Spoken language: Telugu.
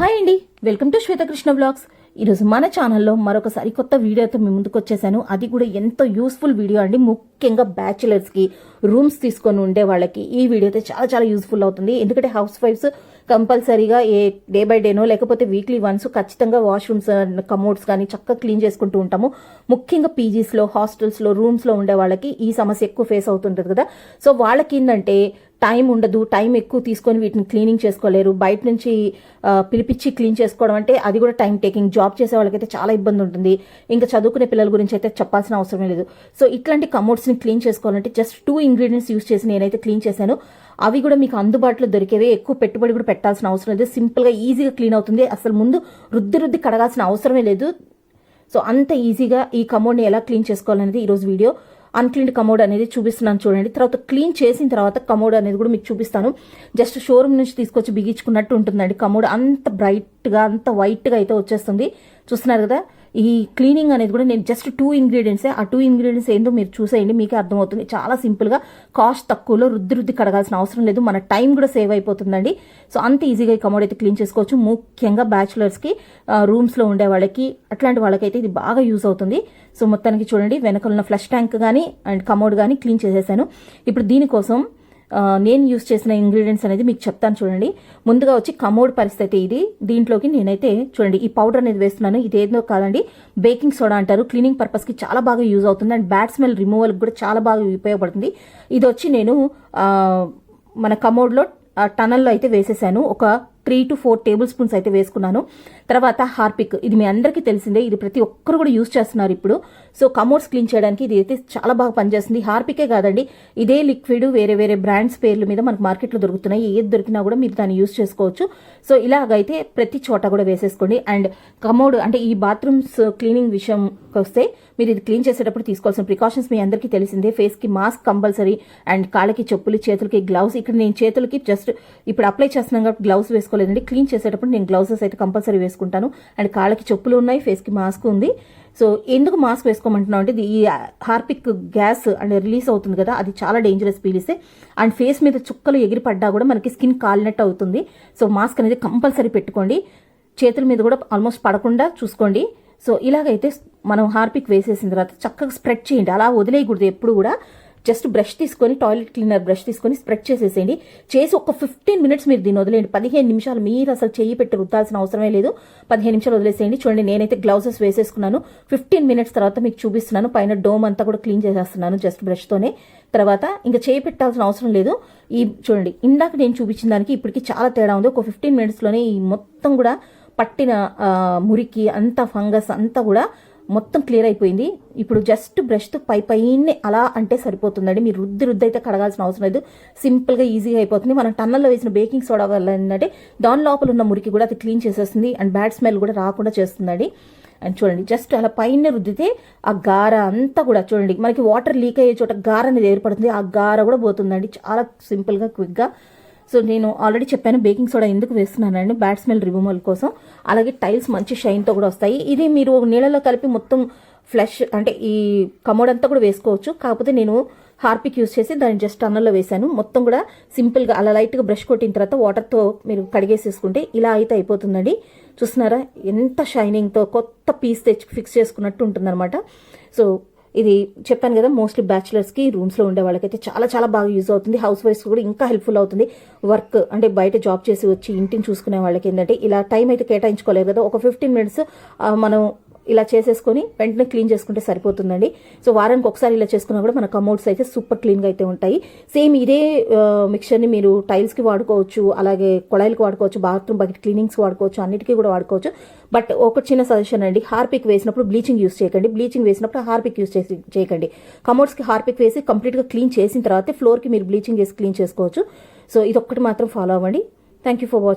హాయ్ అండి. Welcome to Shwetakrishna blogs. ఈరోజు మన ఛానల్లో మరొకసారి కొత్త వీడియోతో మీ ముందుకు వచ్చేసాను. అది కూడా ఎంతో యూస్ఫుల్ వీడియో అండి. ముఖ్యంగా బ్యాచులర్స్కి రూమ్స్ తీసుకొని ఉండే వాళ్ళకి ఈ వీడియో అయితే చాలా చాలా యూస్ఫుల్ అవుతుంది. ఎందుకంటే హౌస్ వైఫ్స్ కంపల్సరీగా ఏ డే బై డేనో లేకపోతే వీక్లీ వన్స్ ఖచ్చితంగా వాష్రూమ్స్ కమోడ్స్ కానీ చక్కగా క్లీన్ చేసుకుంటూ ఉంటాము. ముఖ్యంగా పీజీస్లో హాస్టల్స్లో రూమ్స్లో ఉండే వాళ్ళకి ఈ సమస్య ఎక్కువ ఫేస్ అవుతుంటుంది కదా. సో వాళ్ళకి ఏంటంటే టైం ఉండదు టైం ఎక్కువ తీసుకొని వీటిని క్లీనింగ్ చేసుకోలేరు. బయట నుంచి పిలిపించి క్లీన్ చేసుకోవడం అంటే అది కూడా టైం టేకింగ్. జాబ్ చేసే వాళ్ళకైతే చాలా ఇబ్బంది ఉంటుంది. ఇంకా చదువుకునే పిల్లల గురించి అయితే చెప్పాల్సిన అవసరం లేదు. సో ఇట్లాంటి కమోడ్స్ని క్లీన్ చేసుకోవాలంటే జస్ట్ టూ ఇంగ్రీడియంట్స్ యూస్ చేసి నేనైతే క్లీన్ చేశాను. అవి కూడా మీకు అందుబాటులో దొరికేవే. ఎక్కువ పెట్టుబడి కూడా పెట్టాల్సిన అవసరం లేదు. సింపుల్గా ఈజీగా క్లీన్ అవుతుంది. అసలు ముందు రుద్ది రుద్ది కడగాల్సిన అవసరమే లేదు. సో అంత ఈజీగా ఈ కమోడ్ని ఎలా క్లీన్ చేసుకోవాలనేది ఈరోజు వీడియో అన్క్లీన్ కమోడ్ అనేది చూపిస్తున్నాను చూడండి. తర్వాత క్లీన్ చేసిన తర్వాత కమోడ్ అనేది కూడా మీకు చూపిస్తాను. జస్ట్ షోరూమ్ నుంచి తీసుకొచ్చి బిగించుకున్నట్టు ఉంటుందండి. కమోడ్ అంత బ్రైట్గా అంత వైట్గా అయితే వచ్చేస్తుంది. చూస్తున్నారు కదా? ఈ క్లీనింగ్ అనేది కూడా నేను జస్ట్ టూ ఇంగ్రీడియంట్సే ఆ టూ ఇంగ్రీడియంట్స్ ఏందో మీరు చూసేయండి మీకే అర్థమవుతుంది. చాలా సింపుల్గా కాస్ట్ తక్కువలో రుద్ది రుద్ది కడగాల్సిన అవసరం లేదు. మన టైం కూడా సేవ్ అయిపోతుందండి. సో అంత ఈజీగా ఈ కమోడ్ అయితే క్లీన్ చేసుకోవచ్చు. ముఖ్యంగా బ్యాచులర్స్కి రూమ్స్లో ఉండే వాళ్ళకి అట్లాంటి వాళ్ళకైతే ఇది బాగా యూజ్ అవుతుంది. సో మొత్తానికి చూడండి వెనకలున్న ఫ్లష్ ట్యాంక్ కానీ అండ్ కమోడ్ కానీ క్లీన్ చేసేసాను. ఇప్పుడు దీనికోసం నేను యూస్ చేసిన ఇంగ్రీడియంట్స్ అనేది మీకు చెప్తాను చూడండి. ముందుగా వచ్చి కమోడ్ పరిస్థితి ఇది. దీంట్లోకి నేనైతే చూడండి ఈ పౌడర్ అనేది వేస్తున్నాను. ఇది కాదండి బేకింగ్ సోడా అంటారు. క్లీనింగ్ పర్పస్కి చాలా బాగా యూజ్ అవుతుంది. అండ్ బ్యాడ్ స్మెల్ రిమూవల్ కూడా చాలా బాగా ఉపయోగపడుతుంది. ఇది వచ్చి నేను మన కమోడ్లో టనల్లో అయితే వేసేసాను. ఒక three to four table spoons అయితే వేసుకున్నాను. తర్వాత హార్పిక్ ఇది మీ అందరికీ తెలిసిందే ఇది ప్రతి ఒక్కరు కూడా యూస్ చేస్తున్నారు ఇప్పుడు. సో కమోడ్స్ క్లీన్ చేయడానికి ఇది అయితే చాలా బాగా పనిచేస్తుంది. హార్పికే కాదండి ఇదే లిక్విడ్ వేరే వేరే బ్రాండ్స్ పేర్ల మీద మనకు మార్కెట్లో దొరుకుతున్నాయి. ఏది దొరికినా కూడా మీరు దాన్ని యూస్ చేసుకోవచ్చు. సో ఇలాగైతే ప్రతి చోట కూడా వేసేసుకోండి. అండ్ కమోడ్ అంటే ఈ బాత్రూమ్స్ క్లీనింగ్ విషయంకి వస్తే మీరు ఇది క్లీన్ చేసేటప్పుడు తీసుకోవాల్సిన ప్రికాషన్స్ మీ అందరికీ తెలిసిందే. ఫేస్కి మాస్క్ కంపల్సరీ అండ్ కాళ్ళకి చెప్పులు చేతులకి గ్లౌస్ ఇక్కడ నేను చేతులకి జస్ట్ ఇప్పుడు అప్లై చేస్తున్నాం కాబట్టి గ్లౌస్ వేసుకోలేదండి క్లీన్ చేసేటప్పుడు నేను గ్లౌజెస్ అయితే కంపల్సరీ వేసుకుంటాను. అండ్ కాళ్ళకి చెప్పులు ఉన్నాయి ఫేస్కి మాస్క్ ఉంది. సో ఎందుకు మాస్క్ వేసుకోమంటున్నాం అంటే ఇది ఈ హార్పిక్ గ్యాస్ అండ్ రిలీజ్ అవుతుంది కదా అది చాలా డేంజరస్ పీలిస్తే. అండ్ ఫేస్ మీద చుక్కలు ఎగిరి పడ్డా కూడా మనకి స్కిన్ కాలినట్టు అవుతుంది. సో మాస్క్ అనేది కంపల్సరీ పెట్టుకోండి. చేతుల మీద కూడా ఆల్మోస్ట్ పడకుండా చూసుకోండి. సో ఇలాగైతే మనం హార్పిక్ వేసేసిన తర్వాత చక్కగా స్ప్రెడ్ చేయండి. అలా వదిలేయకూడదు ఎప్పుడు కూడా. జస్ట్ బ్రష్ తీసుకొని టాయిలెట్ క్లీనర్ బ్రష్ తీసుకొని స్ప్రెడ్ చేసేసేయండి. చేసి ఒక ఫిఫ్టీన్ మినిట్స్ మీరు దీన్ని వదిలేయండి. పదిహేను నిమిషాలు మీరు అసలు చేయి పెట్టి రుద్దాల్సిన అవసరమే లేదు. పదిహేను నిమిషాలు వదిలేసేయండి. చూడండి నేనైతే గ్లౌజెస్ వేసేసుకున్నాను. ఫిఫ్టీన్ మినిట్స్ తర్వాత మీకు చూపిస్తున్నాను. పైన డోమ్ అంతా కూడా క్లీన్ చేసేస్తున్నాను జస్ట్ బ్రష్తోనే తర్వాత ఇంకా చేయి పెట్టాల్సిన అవసరం లేదు. ఈ చూడండి ఇందాక నేను చూపించిన దానికి ఇప్పటికి చాలా తేడా ఉంది. ఒక ఫిఫ్టీన్ మినిట్స్లోనే ఈ మొత్తం కూడా పట్టిన మురికి అంతా ఫంగస్ అంతా కూడా మొత్తం క్లియర్ అయిపోయింది. ఇప్పుడు జస్ట్ బ్రష్తో పై పైనే అలా అంటే సరిపోతుందండి. మీరు రుద్ది రుద్ది అయితే కడగాల్సిన అవసరం లేదు. సింపుల్గా ఈజీగా అయిపోతుంది. మనం టన్నల్లో వేసిన బేకింగ్ సోడా వల్ల ఏంటంటే దాని లోపల ఉన్న మురికి కూడా అది క్లీన్ చేసేస్తుంది. అండ్ బ్యాడ్ స్మెల్ కూడా రాకుండా చేస్తుందండి. అండ్ చూడండి జస్ట్ అలా పైన రుద్దితే ఆ గార అంతా కూడా చూడండి మనకి వాటర్ లీక్ అయ్యే చోట గార అనేది ఏర్పడుతుంది. ఆ గార కూడా పోతుందండి. చాలా సింపుల్గా క్విక్గా సో నేను ఆల్రెడీ చెప్పాను బేకింగ్ సోడా ఎందుకు వేస్తున్నానండి బ్యాడ్ స్మెల్ రిమూవల్ కోసం. అలాగే టైల్స్ మంచి షైన్తో కూడా వస్తాయి. ఇది మీరు నీళ్ళలో కలిపి మొత్తం ఫ్లష్ అంటే ఈ కమోడ్ అంతా కూడా వేసుకోవచ్చు. కాకపోతే నేను హార్పిక్ యూస్ చేసి దాన్ని జస్ట్ అన్నంలో వేశాను. మొత్తం కూడా సింపుల్గా అలా లైట్గా బ్రష్ కొట్టిన తర్వాత వాటర్తో మీరు కడిగేసేసుకుంటే ఇలా అయితే అయిపోతుందండి. చూస్తున్నారా? ఎంత షైనింగ్తో కొత్త పీస్ తెచ్చి ఫిక్స్ చేసుకున్నట్టు ఉంటుందన్నమాట. సో ఇది చెప్పాను కదా మోస్ట్లీ బ్యాచులర్స్కి రూమ్స్లో ఉండే వాళ్ళకైతే చాలా చాలా బాగా యూజ్ అవుతుంది. హౌస్ వైఫ్స్ కూడా ఇంకా హెల్ప్ఫుల్ అవుతుంది. వర్క్ అంటే బయట జాబ్ చేసి వచ్చి ఇంటిని చూసుకునే వాళ్ళకి ఏంటంటే ఇలా టైం అయితే కేటాయించుకోలేదు కదా. ఒక ఫిఫ్టీన్ మినిట్స్ మనం ఇలా చేసేసుకొని వెంటనే క్లీన్ చేసుకుంటే సరిపోతుందండి. సో వారానికి ఒకసారి ఇలా చేసుకున్నా కూడా మన కమోడ్స్ అయితే సూపర్ క్లీన్గా అయితే ఉంటాయి. సేమ్ ఇదే ఆ, మిక్చర్ని మీరు టైల్స్కి వాడుకోవచ్చు అలాగే కొళాయిలకి వాడుకోవచ్చు బాత్రూమ్ బకెట్ క్లీనింగ్స్ వాడుకోవచ్చు అన్నిటికీ కూడా వాడుకోవచ్చు. బట్ ఒక చిన్న సజెషన్ అండి హార్పిక్ వేసినప్పుడు బ్లీచింగ్ యూస్ చేయకండి. బ్లీచింగ్ వేసినప్పుడు హార్పిక్ యూస్ చేసి చేయకండి. కమోడ్స్కి హార్పిక్ వేసి కంప్లీట్గా క్లీన్ చేసిన తర్వాత ఫ్లోర్కి మీరు బ్లీచింగ్ వేసి క్లీన్ చేసుకోవచ్చు. సో ఇది ఒక్కటి మాత్రం ఫాలో అవ్వండి. Thank you for watching